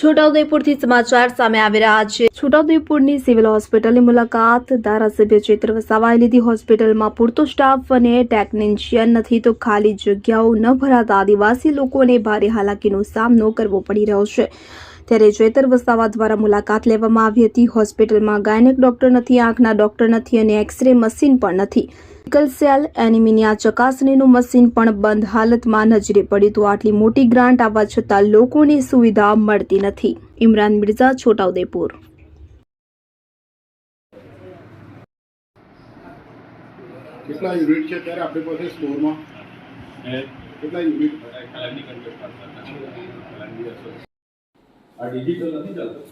છોટાઉદેપુરથી સમાચાર સામે આવી રહ્યા છે. છોટાઉદેપુરની સિવિલ હોસ્પિટલની મુલાકાત. ધારાસભ્ય ચેતર વસાવાએ લીધી હોસ્પિટલમાં પૂરતો સ્ટાફ અને ટેકનિશિયન નથી તો ખાલી જગ્યાઓ ન ભરાતા આદિવાસી લોકોને ભારે હાલાકીનો સામનો કરવો પડી રહ્યો છે. ત્યારે ચેતર વસાવા દ્વારા મુલાકાત લેવામાં આવી હતી. હોસ્પિટલમાં ગાયનેક ડોક્ટર નથી, આંખના ડોક્ટર નથી અને એક્સરે મશીન પણ નથી. સિકલ સેલ ચકાસણીનું મશીન પણ બંધ હાલતમાં નજરે પડ્યું તો આટલી મોટી ગ્રાન્ટ આવવા છતાં લોકોને સુવિધા મળતી નથી. ઇમરાન મિર્ઝા, છોટાઉદેપુર. કેટલા યુનિટ છે ત્યારે આપણી પાસે સ્ટોરમાં કેટલા યુનિટ આ ડિજિટલ નથી ચાલતું?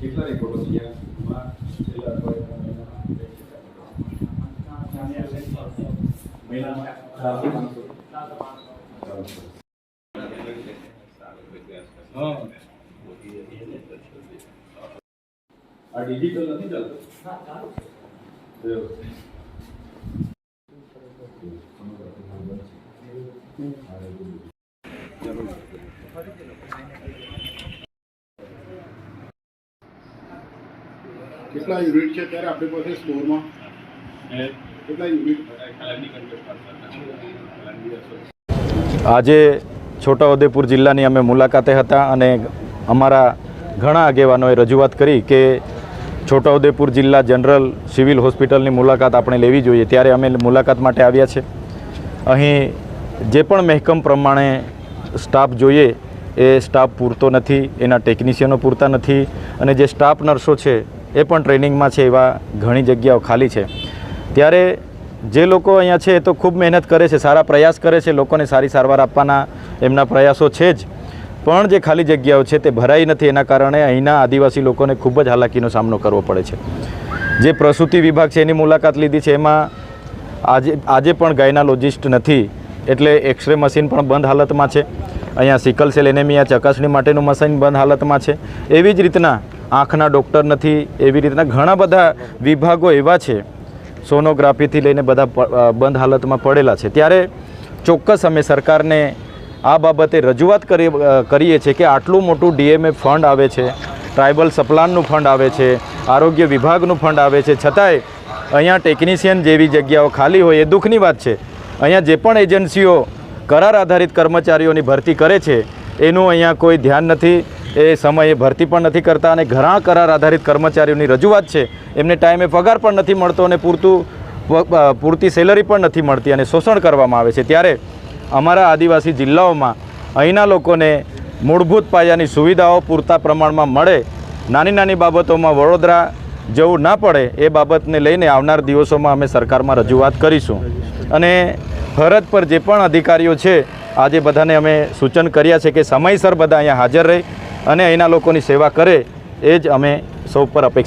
કેટલા રિપોર્ટો થયા છેલ્લા આ ડિજિટલ નથી ચાલતું? કેટલા યુનિટ છે ત્યારે આપણી પાસે સ્ટોરમાં? કેટલા યુનિટ આજે છોટાઉદેપુર જિલ્લાની અમે મુલાકાતે હતા અને અમારા ઘણા આગેવાનોએ રજૂઆત કરી કે છોટાઉદેપુર જિલ્લા જનરલ સિવિલ હોસ્પિટલની મુલાકાત આપણે લેવી જોઈએ. ત્યારે અમે મુલાકાત માટે આવ્યા છે. અહીં જે પણ મહેકમ પ્રમાણે સ્ટાફ જોઈએ એ સ્ટાફ પૂરતો નથી એના ટેકનિશિયનો પૂરતા નથી અને જે સ્ટાફ નર્સો છે એ પણ ટ્રેનિંગમાં છે એવા ઘણી જગ્યાઓ ખાલી છે. ત્યારે જે લોકો અહીંયા છે એ તો ખૂબ મહેનત કરે છે, સારા પ્રયાસ કરે છે, લોકોને સારી સારવાર આપવાના એમના પ્રયાસો છે જ. પણ જે ખાલી જગ્યાઓ છે તે ભરાઈ નથી, એના કારણે અહીંના આદિવાસી લોકોને ખૂબ જ હાલાકીનો સામનો કરવો પડે છે. જે પ્રસૂતિ વિભાગ છે એની મુલાકાત લીધી છે, એમાં આજે આજે પણ ગાયનાલોજિસ્ટ નથી, એટલે એક્સરે મશીન પણ બંધ હાલતમાં છે. અહીંયા સિકલ સેલ એનેમિયા, ચકાસણી માટેનું મશીન બંધ હાલતમાં છે. એવી જ રીતના આંખના ડૉક્ટર નથી, એવી રીતના ઘણા બધા વિભાગો એવા છે, સોનોગ્રાફીથી લઈને બધા બંધ હાલતમાં પડેલા છે. ત્યારે ચોક્કસ અમે સરકારને આ બાબતે રજૂઆત કરી કરીએ છીએ કે આટલું મોટું ડીએમએ ફંડ આવે છે, ટ્રાઇબલ સપ્લાનનું ફંડ આવે છે, આરોગ્ય વિભાગનું ફંડ આવે છે, છતાંય અહીંયા ટેકનિશિયન જેવી જગ્યાઓ ખાલી હોય એ દુઃખની વાત છે. અહીંયા જે પણ એજન્સીઓ કરાર આધારિત કર્મચારીઓની ભરતી કરે છે, એનું અહીંયા કોઈ ધ્યાન નથી. એ સમયે ભરતી પણ નથી કરતા અને ઘણા કરાર આધારિત કર્મચારીઓની રજૂઆત છે. એમને ટાઈમે પગાર પણ નથી મળતો અને પૂરતું પૂરતી સેલરી પણ નથી મળતી અને શોષણ કરવામાં આવે છે. ત્યારે અમારા આદિવાસી જિલ્લાઓમાં અહીંના લોકોને મૂળભૂત પાયાની સુવિધાઓ પૂરતા પ્રમાણમાં મળે, નાની નાની બાબતોમાં વડોદરા જવું ના પડે, એ બાબતને લઈને આવનાર દિવસોમાં અમે સરકારમાં રજૂઆત કરીશું. અને ફરજ પર જે પણ અધિકારીઓ છે, આજે બધાને અમે સૂચન કર્યા છે કે સમયસર બધા અહીંયા હાજર રહી. અને અહીંના લોકોની સેવા કરે એ જ અમે સૌ પર અપેક્ષા